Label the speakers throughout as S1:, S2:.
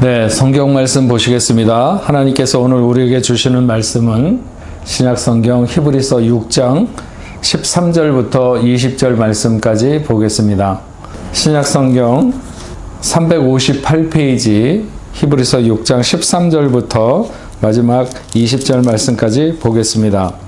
S1: 네, 성경 말씀 보시겠습니다. 하나님께서 오늘 우리에게 주시는 말씀은 신약 성경 히브리서 6장 13절부터 20절 말씀까지 보겠습니다. 신약 성경 358페이지 히브리서 6장 13절부터 마지막 20절 말씀까지 보겠습니다.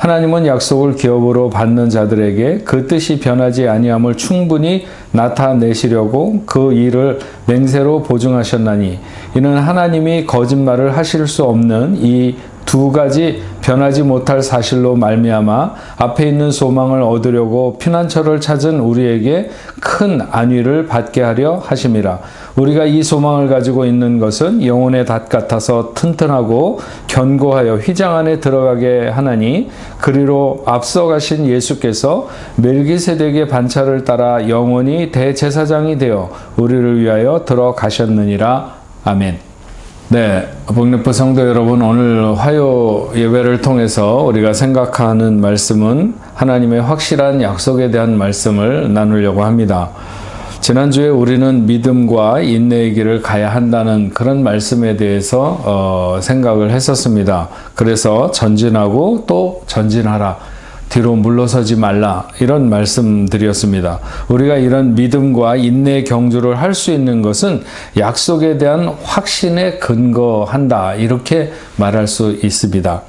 S1: 하나님은 약속을 기업으로 받는 자들에게 그 뜻이 변하지 아니함을 충분히 나타내시려고 그 일을 맹세로 보증하셨나니 이는 하나님이 거짓말을 하실 수 없는 이 두 가지 변하지 못할 사실로 말미암아 앞에 있는 소망을 얻으려고 피난처를 찾은 우리에게 큰 안위를 받게 하려 하심이라 우리가 이 소망을 가지고 있는 것은 영혼의 닷 같아서 튼튼하고 견고하여 휘장 안에 들어가게 하나니 그리로 앞서가신 예수께서 멜기세덱의 반차를 따라 영원히 대제사장이 되어 우리를 위하여 들어가셨느니라 아멘. 네, 복립부 성도 여러분, 오늘 화요 예배를 통해서 우리가 생각하는 말씀은 하나님의 확실한 약속에 대한 말씀을 나누려고 합니다. 지난주에 우리는 믿음과 인내의 길을 가야 한다는 그런 말씀에 대해서 어, 생각을 했었습니다. 그래서 전진하고 또 전진하라. 뒤로 물러서지 말라 이런 말씀드렸습니다. 우리가 이런 믿음과 인내 경주를 할 수 있는 것은 약속에 대한 확신에 근거한다 이렇게 말할 수 있습니다.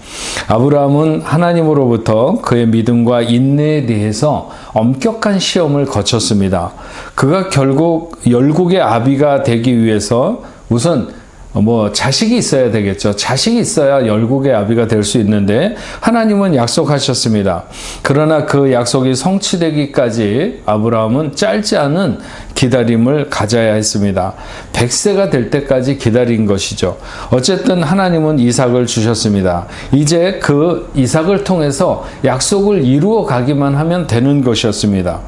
S1: 아브라함은 하나님으로부터 그의 믿음과 인내에 대해서 엄격한 시험을 거쳤습니다. 그가 결국 열국의 아비가 되기 위해서 우선 뭐 자식이 있어야 되겠죠. 자식이 있어야 열국의 아비가 될 수 있는데 하나님은 약속하셨습니다. 그러나 그 약속이 성취되기까지 아브라함은 짧지 않은 기다림을 가져야 했습니다. 100세가 될 때까지 기다린 것이죠. 어쨌든 하나님은 이삭을 주셨습니다. 이제 그 이삭을 통해서 약속을 이루어 가기만 하면 되는 것이었습니다.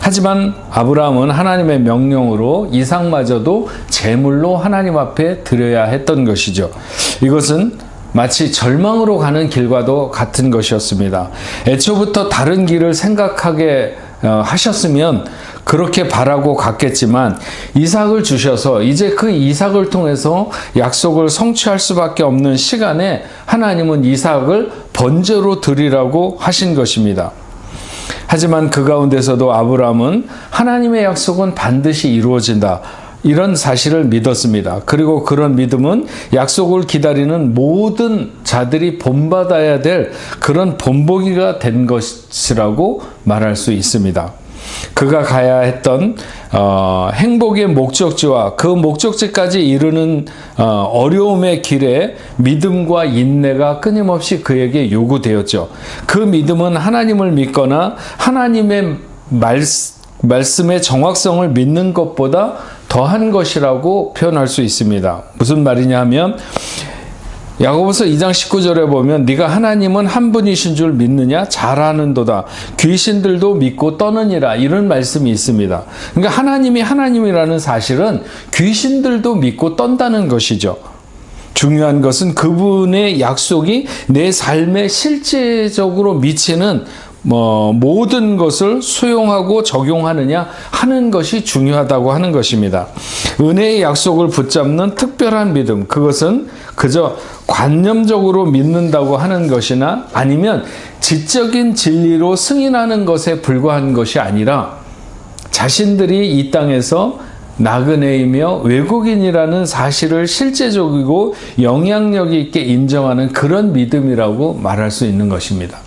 S1: 하지만 아브라함은 하나님의 명령으로 이삭마저도 제물로 하나님 앞에 드려야 했던 것이죠. 이것은 마치 절망으로 가는 길과도 같은 것이었습니다. 애초부터 다른 길을 생각하게 어, 하셨으면 그렇게 바라고 갔겠지만 이삭을 주셔서 이제 그 이삭을 통해서 약속을 성취할 수밖에 없는 시간에 하나님은 이삭을 번제로 드리라고 하신 것입니다. 하지만 그 가운데서도 아브라함은 하나님의 약속은 반드시 이루어진다. 이런 사실을 믿었습니다. 그리고 그런 믿음은 약속을 기다리는 모든 자들이 본받아야 될 그런 본보기가 된 것이라고 말할 수 있습니다. 그가 가야 했던 어, 행복의 목적지와 그 목적지까지 이르는 어, 어려움의 길에 믿음과 인내가 끊임없이 그에게 요구되었죠. 그 믿음은 하나님을 믿거나 하나님의 말, 말씀의 정확성을 믿는 것보다 더한 것이라고 표현할 수 있습니다. 무슨 말이냐 하면 야고보서 2장 19절에 보면 네가 하나님은 한 분이신 줄 믿느냐 잘하는도다 귀신들도 믿고 떠느니라 이런 말씀이 있습니다. 그러니까 하나님이 하나님이라는 사실은 귀신들도 믿고 떤다는 것이죠. 중요한 것은 그분의 약속이 내 삶에 실제적으로 미치는 뭐 모든 것을 수용하고 적용하느냐 하는 것이 중요하다고 하는 것입니다. 은혜의 약속을 붙잡는 특별한 믿음 그것은 그저 관념적으로 믿는다고 하는 것이나 아니면 지적인 진리로 승인하는 것에 불과한 것이 아니라 자신들이 이 땅에서 나그네이며 외국인이라는 사실을 실제적이고 영향력 있게 인정하는 그런 믿음이라고 말할 수 있는 것입니다.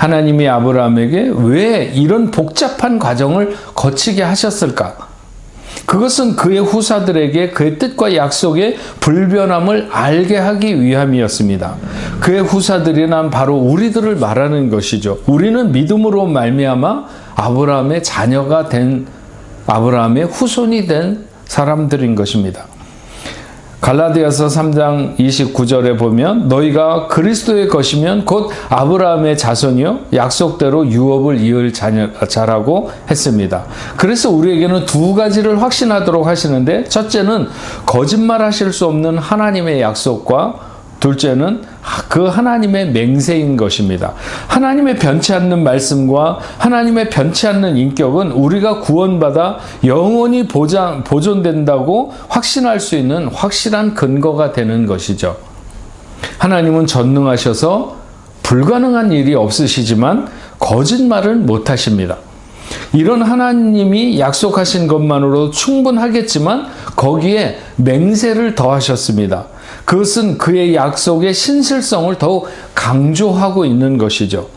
S1: 하나님이 아브라함에게 왜 이런 복잡한 과정을 거치게 하셨을까? 그것은 그의 후사들에게 그의 뜻과 약속의 불변함을 알게 하기 위함이었습니다. 그의 후사들이란 바로 우리들을 말하는 것이죠. 우리는 믿음으로 말미암아 아브라함의 자녀가 된 아브라함의 후손이 된 사람들인 것입니다. 갈라디아서 3장 29절에 보면 너희가 그리스도의 것이면 곧 아브라함의 자손이요 약속대로 유업을 이을 자라고 했습니다. 그래서 우리에게는 두 가지를 확신하도록 하시는데 첫째는 거짓말하실 수 없는 하나님의 약속과 둘째는 그 하나님의 맹세인 것입니다. 하나님의 변치 않는 말씀과 하나님의 변치 않는 인격은 우리가 구원받아 영원히 보장, 보존된다고 확신할 수 있는 확실한 근거가 되는 것이죠. 하나님은 전능하셔서 불가능한 일이 없으시지만 거짓말은 못하십니다. 이런 하나님이 약속하신 것만으로 충분하겠지만 거기에 맹세를 더하셨습니다. 그것은 그의 약속의 신실성을 더욱 강조하고 있는 것이죠.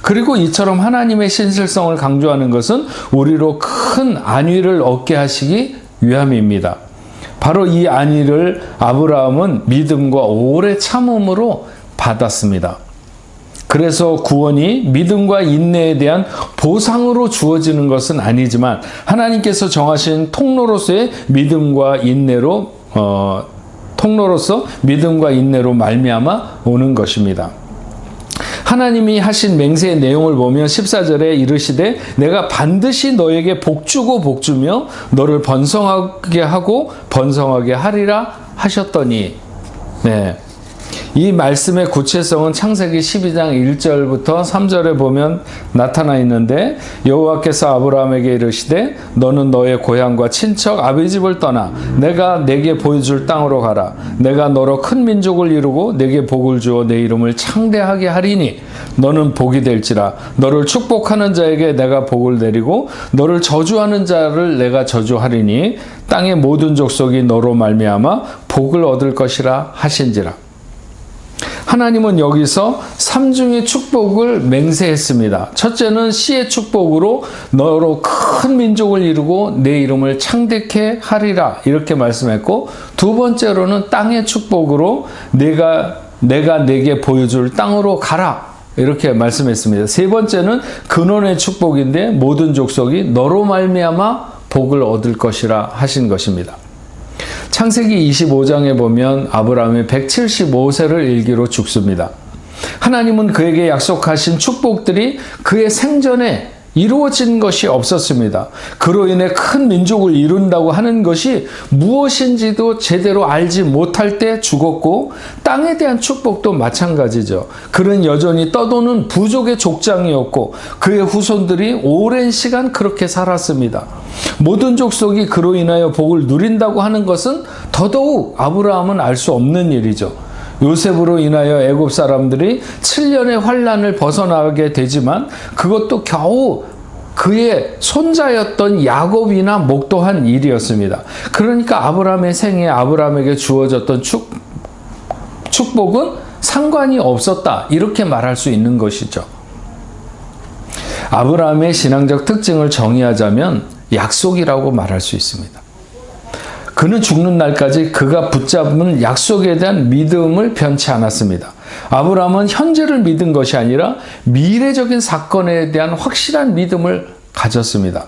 S1: 그리고 이처럼 하나님의 신실성을 강조하는 것은 우리로 큰 안위를 얻게 하시기 위함입니다. 바로 이 안위를 아브라함은 믿음과 오래 참음으로 받았습니다. 그래서 구원이 믿음과 인내에 대한 보상으로 주어지는 것은 아니지만 하나님께서 정하신 통로로서의 믿음과 인내로 어, 통로로서 믿음과 인내로 말미암아 오는 것입니다. 하나님이 하신 맹세의 내용을 보면 14절에 이르시되 내가 반드시 너에게 복주고 복주며 너를 번성하게 하고 번성하게 하리라 하셨더니 네. 이 말씀의 구체성은 창세기 12장 1절부터 3절에 보면 나타나 있는데 여호와께서 아브라함에게 이르시되 너는 너의 고향과 친척 아비 집을 떠나 내가 내게 보여줄 땅으로 가라. 내가 너로 큰 민족을 이루고 내게 복을 주어 내 이름을 창대하게 하리니 너는 복이 될지라. 너를 축복하는 자에게 내가 복을 내리고 너를 저주하는 자를 내가 저주하리니 땅의 모든 족속이 너로 말미암아 복을 얻을 것이라 하신지라 하나님은 여기서 삼중의 축복을 맹세했습니다. 첫째는 씨의 축복으로 너로 큰 민족을 이루고 내 이름을 창대케 하리라 이렇게 말씀했고 두 번째로는 땅의 축복으로 내가 내가 내게 보여줄 땅으로 가라 이렇게 말씀했습니다. 세 번째는 근원의 축복인데 모든 족속이 너로 말미암아 복을 얻을 것이라 하신 것입니다. 창세기 25장에 보면 아브라함이 175세를 일기로 죽습니다. 하나님은 그에게 약속하신 축복들이 그의 생전에 이루어진 것이 없었습니다. 그로 인해 큰 민족을 이룬다고 하는 것이 무엇인지도 제대로 알지 못할 때 죽었고 땅에 대한 축복도 마찬가지죠. 그는 여전히 떠도는 부족의 족장이었고 그의 후손들이 오랜 시간 그렇게 살았습니다. 모든 족속이 그로 인하여 복을 누린다고 하는 것은 더더욱 아브라함은 알 수 없는 일이죠. 요셉으로 인하여 애굽 사람들이 7년의 환란을 벗어나게 되지만 그것도 겨우 그의 손자였던 야곱이나 목도한 일이었습니다. 그러니까 아브라함의 생에 아브라함에게 주어졌던 축, 축복은 상관이 없었다. 이렇게 말할 수 있는 것이죠. 아브라함의 신앙적 특징을 정의하자면 약속이라고 말할 수 있습니다. 그는 죽는 날까지 그가 붙잡은 약속에 대한 믿음을 변치 않았습니다. 아브라함은 현재를 믿은 것이 아니라 미래적인 사건에 대한 확실한 믿음을 가졌습니다.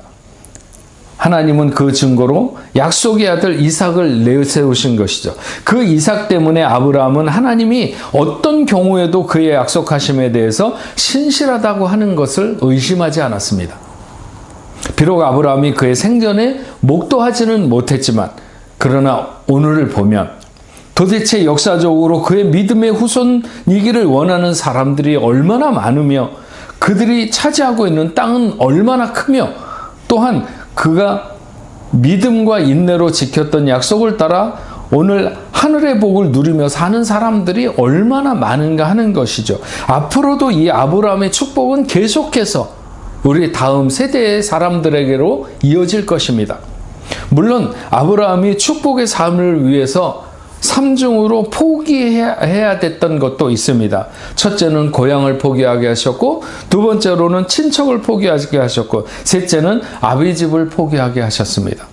S1: 하나님은 그 증거로 약속의 아들 이삭을 내세우신 것이죠. 그 이삭 때문에 아브라함은 하나님이 어떤 경우에도 그의 약속하심에 대해서 신실하다고 하는 것을 의심하지 않았습니다. 비록 아브라함이 그의 생전에 목도하지는 못했지만 그러나 오늘을 보면 도대체 역사적으로 그의 믿음의 후손이기를 원하는 사람들이 얼마나 많으며 그들이 차지하고 있는 땅은 얼마나 크며 또한 그가 믿음과 인내로 지켰던 약속을 따라 오늘 하늘의 복을 누리며 사는 사람들이 얼마나 많은가 하는 것이죠. 앞으로도 이 아브라함의 축복은 계속해서 우리 다음 세대의 사람들에게로 이어질 것입니다. 물론 아브라함이 축복의 삶을 위해서 삼중으로 포기해야 됐던 것도 있습니다. 첫째는 고향을 포기하게 하셨고, 두 번째로는 친척을 포기하게 하셨고, 셋째는 아비 집을 포기하게 하셨습니다.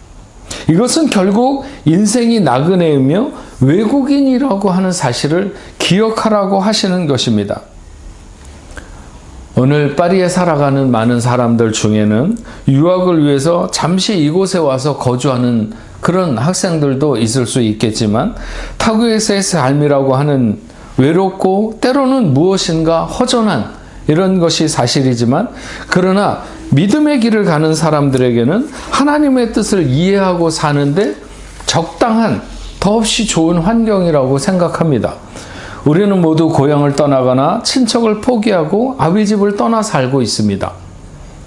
S1: 이것은 결국 인생이 나그네이며 외국인이라고 하는 사실을 기억하라고 하시는 것입니다. 오늘 파리에 살아가는 많은 사람들 중에는 유학을 위해서 잠시 이곳에 와서 거주하는 그런 학생들도 있을 수 있겠지만 타국에서의 삶이라고 하는 외롭고 때로는 무엇인가 허전한 이런 것이 사실이지만 그러나 믿음의 길을 가는 사람들에게는 하나님의 뜻을 이해하고 사는데 적당한 더없이 좋은 환경이라고 생각합니다. 우리는 모두 고향을 떠나거나 친척을 포기하고 아비 집을 떠나 살고 있습니다.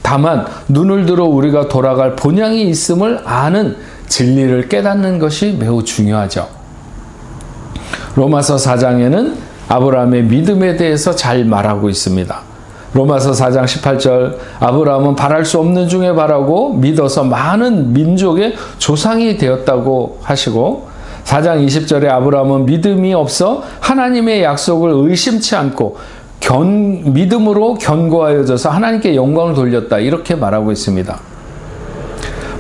S1: 다만 눈을 들어 우리가 돌아갈 본향이 있음을 아는 진리를 깨닫는 것이 매우 중요하죠. 로마서 4장에는 아브라함의 믿음에 대해서 잘 말하고 있습니다. 로마서 4장 18절 아브라함은 바랄 수 없는 중에 바라고 믿어서 많은 민족의 조상이 되었다고 하시고 4장 20절에 아브라함은 믿음이 없어 하나님의 약속을 의심치 않고 견, 믿음으로 견고하여져서 하나님께 영광을 돌렸다 이렇게 말하고 있습니다.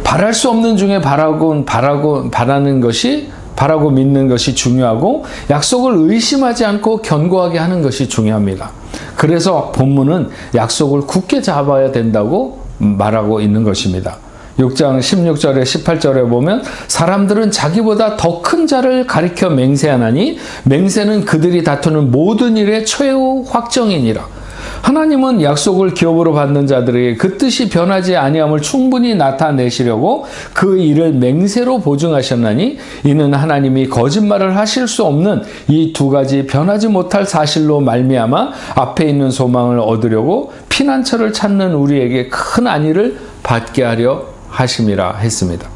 S1: 바랄 수 없는 중에 바라고 바라고 바라는 것이 바라고 믿는 것이 중요하고 약속을 의심하지 않고 견고하게 하는 것이 중요합니다. 그래서 본문은 약속을 굳게 잡아야 된다고 말하고 있는 것입니다. 6장 16절에 18절에 보면 사람들은 자기보다 더 큰 자를 가리켜 맹세하나니 맹세는 그들이 다투는 모든 일의 최후 확정이니라. 하나님은 약속을 기업으로 받는 자들에게 그 뜻이 변하지 아니함을 충분히 나타내시려고 그 일을 맹세로 보증하셨나니 이는 하나님이 거짓말을 하실 수 없는 이 두 가지 변하지 못할 사실로 말미암아 앞에 있는 소망을 얻으려고 피난처를 찾는 우리에게 큰 안위를 받게 하려 하심이라 했습니다.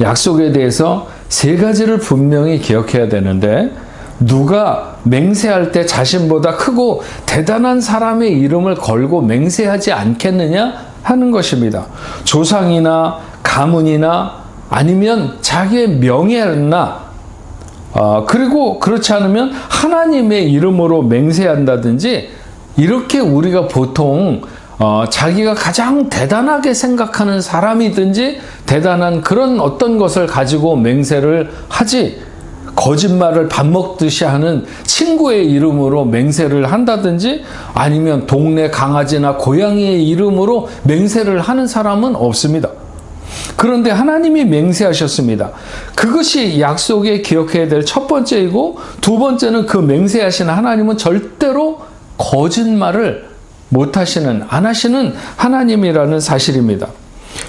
S1: 약속에 대해서 세 가지를 분명히 기억해야 되는데 누가 맹세할 때 자신보다 크고 대단한 사람의 이름을 걸고 맹세하지 않겠느냐 하는 것입니다. 조상이나 가문이나 아니면 자기의 명예나 어, 그리고 그렇지 않으면 하나님의 이름으로 맹세한다든지 이렇게 우리가 보통 어, 자기가 가장 대단하게 생각하는 사람이든지 대단한 그런 어떤 것을 가지고 맹세를 하지 거짓말을 밥 먹듯이 하는 친구의 이름으로 맹세를 한다든지 아니면 동네 강아지나 고양이의 이름으로 맹세를 하는 사람은 없습니다. 그런데 하나님이 맹세하셨습니다. 그것이 약속에 기억해야 될 첫 번째이고 두 번째는 그 맹세하신 하나님은 절대로 거짓말을 못 하시는, 안 하시는 하나님이라는 사실입니다.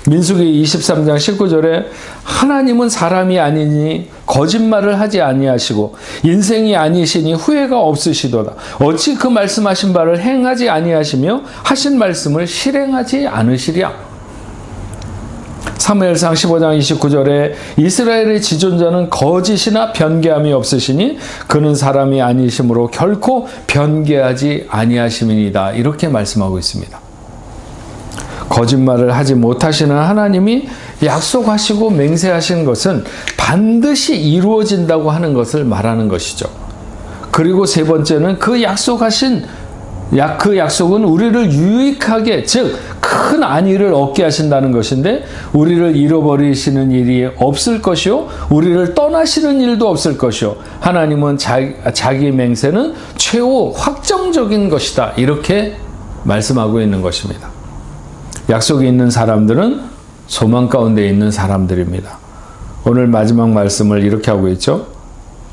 S1: 민수기 23장 19절에 하나님은 사람이 아니니 거짓말을 하지 아니하시고 인생이 아니시니 후회가 없으시도다. 어찌 그 말씀하신 바를 행하지 아니하시며 하신 말씀을 실행하지 않으시랴. 사무엘상 15장 29절에 이스라엘의 지존자는 거짓이나 변개함이 없으시니 그는 사람이 아니심으로 결코 변개하지 아니하심이니다. 이렇게 말씀하고 있습니다. 거짓말을 하지 못하시는 하나님이 약속하시고 맹세하신 것은 반드시 이루어진다고 하는 것을 말하는 것이죠. 그리고 세 번째는 그 약속하신 약, 그 약속은 우리를 유익하게, 즉, 큰 안위를 얻게 하신다는 것인데, 우리를 잃어버리시는 일이 없을 것이요, 우리를 떠나시는 일도 없을 것이요, 하나님은 자기, 자기 맹세는 최후 확정적인 것이다. 이렇게 말씀하고 있는 것입니다. 약속이 있는 사람들은 소망 가운데 있는 사람들입니다. 오늘 마지막 말씀을 이렇게 하고 있죠.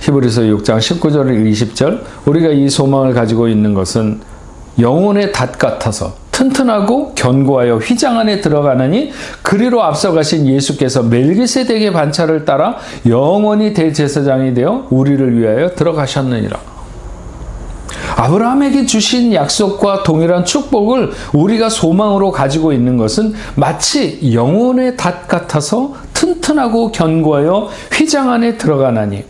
S1: 히브리서 6장 19절 20절 우리가 이 소망을 가지고 있는 것은 영혼의 닷 같아서 튼튼하고 견고하여 휘장 안에 들어가느니 그리로 앞서가신 예수께서 멜기세덱의 반차를 따라 영원히 대제사장이 되어 우리를 위하여 들어가셨느니라. 아브라함에게 주신 약속과 동일한 축복을 우리가 소망으로 가지고 있는 것은 마치 영혼의 닷 같아서 튼튼하고 견고하여 휘장 안에 들어가나니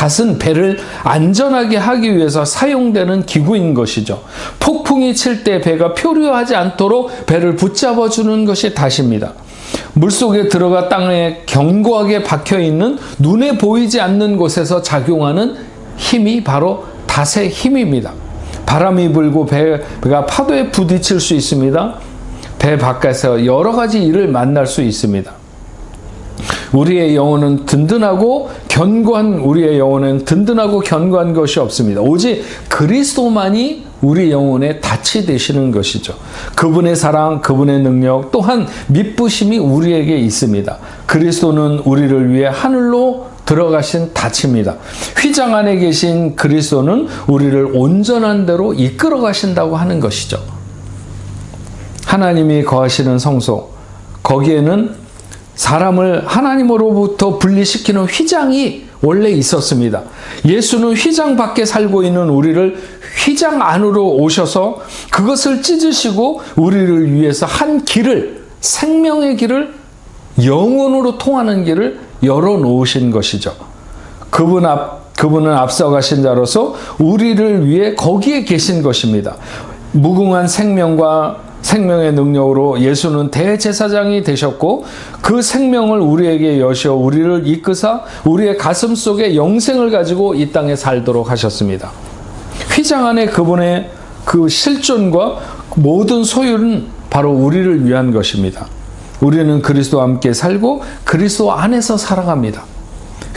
S1: 닷은 배를 안전하게 하기 위해서 사용되는 기구인 것이죠. 폭풍이 칠 때 배가 표류하지 않도록 배를 붙잡아 주는 것이 닷입니다. 물속에 들어가 땅에 견고하게 박혀 있는 눈에 보이지 않는 곳에서 작용하는 힘이 바로 닷의 힘입니다. 바람이 불고 배가 파도에 부딪힐 수 있습니다. 배 밖에서 여러 가지 일을 만날 수 있습니다. 우리의 영혼은 든든하고 견고한 우리의 영혼은 든든하고 견고한 것이 없습니다. 오직 그리스도만이 우리 영혼의 닻이 되시는 것이죠. 그분의 사랑, 그분의 능력, 또한 믿부심이 우리에게 있습니다. 그리스도는 우리를 위해 하늘로 들어가신 닻입니다. 휘장 안에 계신 그리스도는 우리를 온전한 대로 이끌어 가신다고 하는 것이죠. 하나님이 거하시는 성소, 거기에는 사람을 하나님으로부터 분리시키는 휘장이 원래 있었습니다. 예수는 휘장 밖에 살고 있는 우리를 휘장 안으로 오셔서 그것을 찢으시고 우리를 위해서 한 길을, 생명의 길을 영원으로 통하는 길을 열어 놓으신 것이죠. 그분 앞, 그분은 앞서가신 자로서 우리를 위해 거기에 계신 것입니다. 무궁한 생명과 생명의 능력으로 예수는 대제사장이 되셨고 그 생명을 우리에게 여셔 우리를 이끄사 우리의 가슴 속에 영생을 가지고 이 땅에 살도록 하셨습니다. 휘장 안에 그분의 그 실존과 모든 소유는 바로 우리를 위한 것입니다. 우리는 그리스도와 함께 살고 그리스도 안에서 살아갑니다.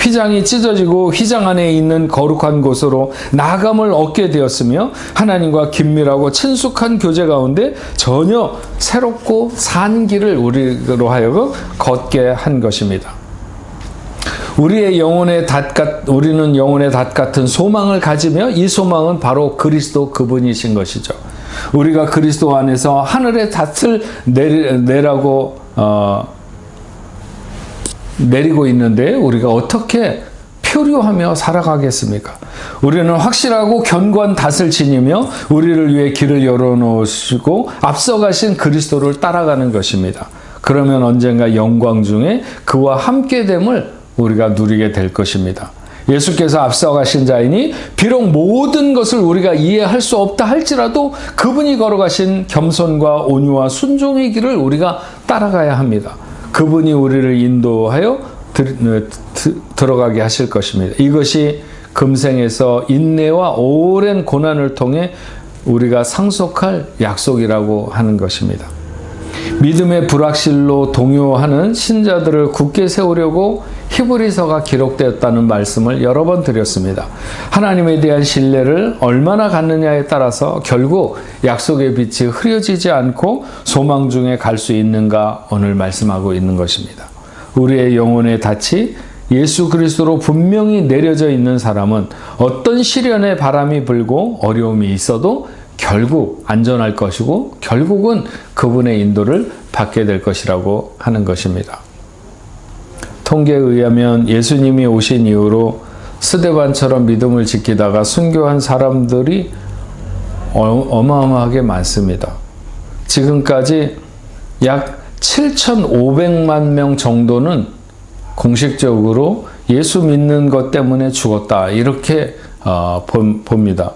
S1: 휘장이 찢어지고 휘장 안에 있는 거룩한 곳으로 나감을 얻게 되었으며 하나님과 긴밀하고 친숙한 교제 가운데 전혀 새롭고 산 길을 우리로 하여금 걷게 한 것입니다. 우리의 영혼의 닷 같, 우리는 영혼의 닷 같은 소망을 가지며 이 소망은 바로 그리스도 그분이신 것이죠. 우리가 그리스도 안에서 하늘의 닷을 내리, 내라고 어, 내리고 있는데 우리가 어떻게 표류하며 살아가겠습니까? 우리는 확실하고 견고한 닷을 지니며 우리를 위해 길을 열어놓으시고 앞서가신 그리스도를 따라가는 것입니다. 그러면 언젠가 영광 중에 그와 함께됨을 우리가 누리게 될 것입니다. 예수께서 앞서가신 자이니 비록 모든 것을 우리가 이해할 수 없다 할지라도 그분이 걸어가신 겸손과 온유와 순종의 길을 우리가 따라가야 합니다. 그분이 우리를 인도하여 들, 들어가게 하실 것입니다. 이것이 금생에서 인내와 오랜 고난을 통해 우리가 상속할 약속이라고 하는 것입니다. 믿음의 불확실로 동요하는 신자들을 굳게 세우려고 히브리서가 기록되었다는 말씀을 여러 번 드렸습니다. 하나님에 대한 신뢰를 얼마나 갖느냐에 따라서 결국 약속의 빛이 흐려지지 않고 소망 중에 갈 수 있는가 오늘 말씀하고 있는 것입니다. 우리의 영혼의 닻이 예수 그리스도로 분명히 내려져 있는 사람은 어떤 시련의 바람이 불고 어려움이 있어도 결국 안전할 것이고 결국은 그분의 인도를 받게 될 것이라고 하는 것입니다. 통계에 의하면 예수님이 오신 이후로 스데반처럼 믿음을 지키다가 순교한 사람들이 어마어마하게 많습니다. 지금까지 약 7,500만 명 정도는 공식적으로 예수 믿는 것 때문에 죽었다. 이렇게 어, 봅니다.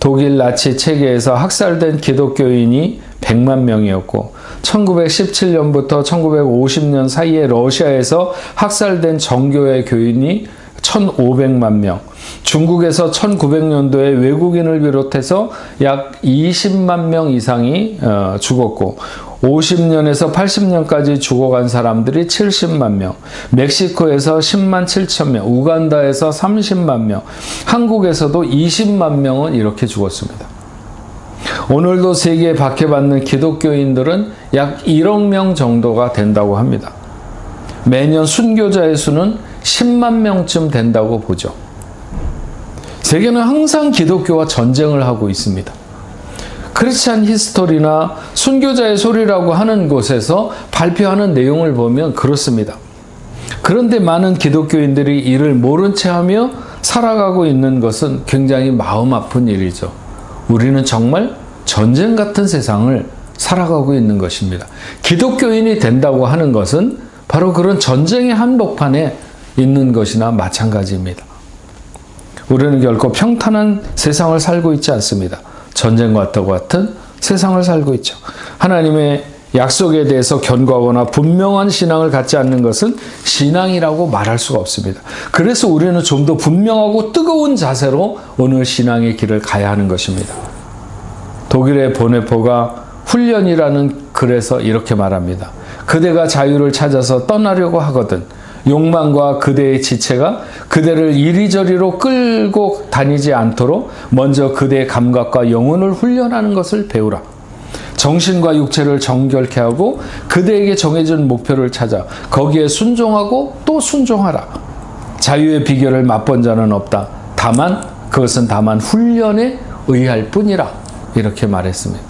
S1: 독일 나치 체계에서 학살된 기독교인이 100만 명이었고 1917년부터 1950년 사이에 러시아에서 학살된 정교회 교인이 1,500만 명, 중국에서 1900년도에 외국인을 비롯해서 약 20만 명 이상이 어, 죽었고 50년에서 80년까지 죽어간 사람들이 70만 명, 멕시코에서 10만 7천 명, 우간다에서 30만 명, 한국에서도 20만 명은 이렇게 죽었습니다. 오늘도 세계에 박해받는 기독교인들은 약 1억 명 정도가 된다고 합니다. 매년 순교자의 수는 10만 명쯤 된다고 보죠. 세계는 항상 기독교와 전쟁을 하고 있습니다. 크리스찬 히스토리나 순교자의 소리라고 하는 곳에서 발표하는 내용을 보면 그렇습니다. 그런데 많은 기독교인들이 이를 모른 채 하며 살아가고 있는 것은 굉장히 마음 아픈 일이죠. 우리는 정말 전쟁 같은 세상을 살아가고 있는 것입니다. 기독교인이 된다고 하는 것은 바로 그런 전쟁의 한복판에 있는 것이나 마찬가지입니다. 우리는 결코 평탄한 세상을 살고 있지 않습니다. 전쟁과 같은 세상을 살고 있죠. 하나님의 약속에 대해서 견고하거나 분명한 신앙을 갖지 않는 것은 신앙이라고 말할 수가 없습니다. 그래서 우리는 좀 더 분명하고 뜨거운 자세로 오늘 신앙의 길을 가야 하는 것입니다. 독일의 보네포가 훈련이라는 글에서 이렇게 말합니다. 그대가 자유를 찾아서 떠나려고 하거든 욕망과 그대의 지체가 그대를 이리저리로 끌고 다니지 않도록 먼저 그대의 감각과 영혼을 훈련하는 것을 배우라. 정신과 육체를 정결케 하고 그대에게 정해진 목표를 찾아 거기에 순종하고 또 순종하라. 자유의 비결을 맛본 자는 없다. 다만 그것은 다만 훈련에 의할 뿐이라. 이렇게 말했습니다.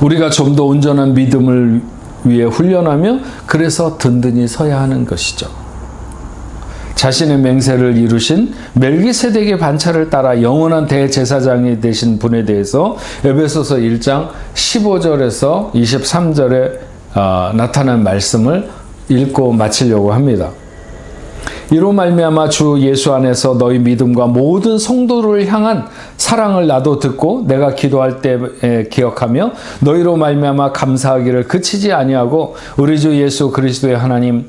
S1: 우리가 좀 더 온전한 믿음을 위해 훈련하며 그래서 든든히 서야 하는 것이죠. 자신의 맹세를 이루신 멜기세덱의 반차를 따라 영원한 대제사장이 되신 분에 대해서 에베소서 1장 15절에서 23절에 어, 나타난 말씀을 읽고 마치려고 합니다. 이로 말미암아 주 예수 안에서 너희 믿음과 모든 성도를 향한 사랑을 나도 듣고 내가 기도할 때 기억하며 너희로 말미암아 감사하기를 그치지 아니하고 우리 주 예수 그리스도의 하나님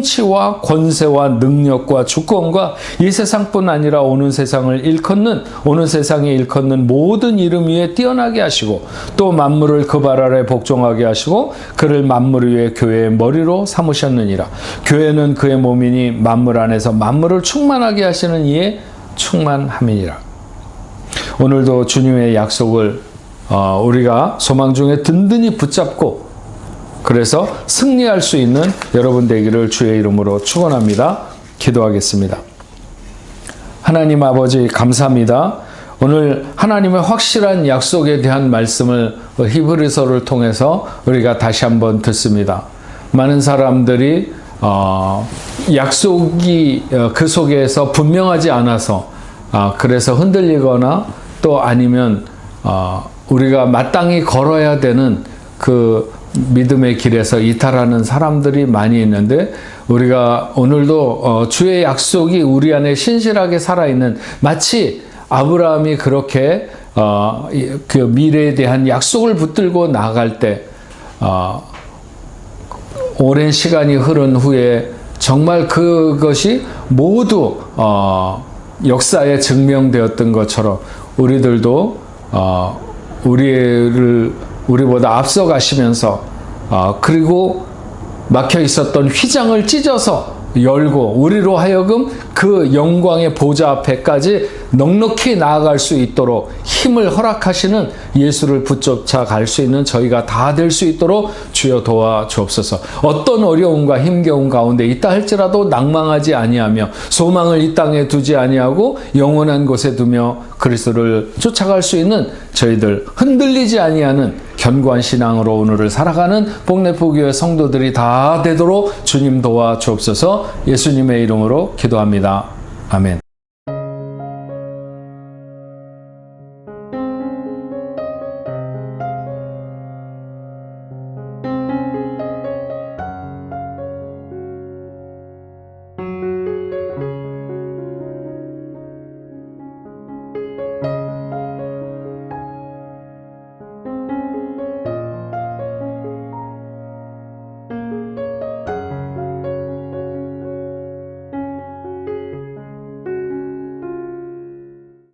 S1: 치와 권세와 능력과 주권과 이 세상뿐 아니라 오는 세상을 일컫는 오는 세상에 일컫는 모든 이름 위에 뛰어나게 하시고 또 만물을 그 발 아래 복종하게 하시고 그를 만물 위에 교회의 머리로 삼으셨느니라. 교회는 그의 몸이니 만물 안에서 만물을 충만하게 하시는 이에 충만함이니라. 오늘도 주님의 약속을 어, 우리가 소망 중에 든든히 붙잡고 그래서 승리할 수 있는 여러분 되기를 주의 이름으로 축원합니다. 기도하겠습니다. 하나님 아버지 감사합니다. 오늘 하나님의 확실한 약속에 대한 말씀을 히브리서를 통해서 우리가 다시 한번 듣습니다. 많은 사람들이 어, 약속이 어, 그 속에서 분명하지 않아서 아, 그래서 흔들리거나 또 아니면 어, 우리가 마땅히 걸어야 되는 그 믿음의 길에서 이탈하는 사람들이 많이 있는데 우리가 오늘도 어, 주의 약속이 우리 안에 신실하게 살아있는 마치 아브라함이 그렇게 어, 이- 그 미래에 대한 약속을 붙들고 나갈 때 어, 오랜 시간이 흐른 후에 정말 그것이 모두 어, 역사에 증명되었던 것처럼 우리들도 어, 우리를 우리보다 앞서 가시면서 어, 그리고 막혀 있었던 휘장을 찢어서 열고 우리로 하여금 그 영광의 보좌 앞에까지 넉넉히 나아갈 수 있도록 힘을 허락하시는 예수를 붙잡아 갈 수 있는 저희가 다 될 수 있도록 주여 도와 주옵소서. 어떤 어려움과 힘겨움 가운데 있다 할지라도 낭망하지 아니하며 소망을 이 땅에 두지 아니하고 영원한 곳에 두며 그리스도를 쫓아갈 수 있는 저희들 흔들리지 아니하는 견고한 신앙으로 오늘을 살아가는 복내포 교회 성도들이 다 되도록 주님 도와 주옵소서. 예수님의 이름으로 기도합니다. 아멘.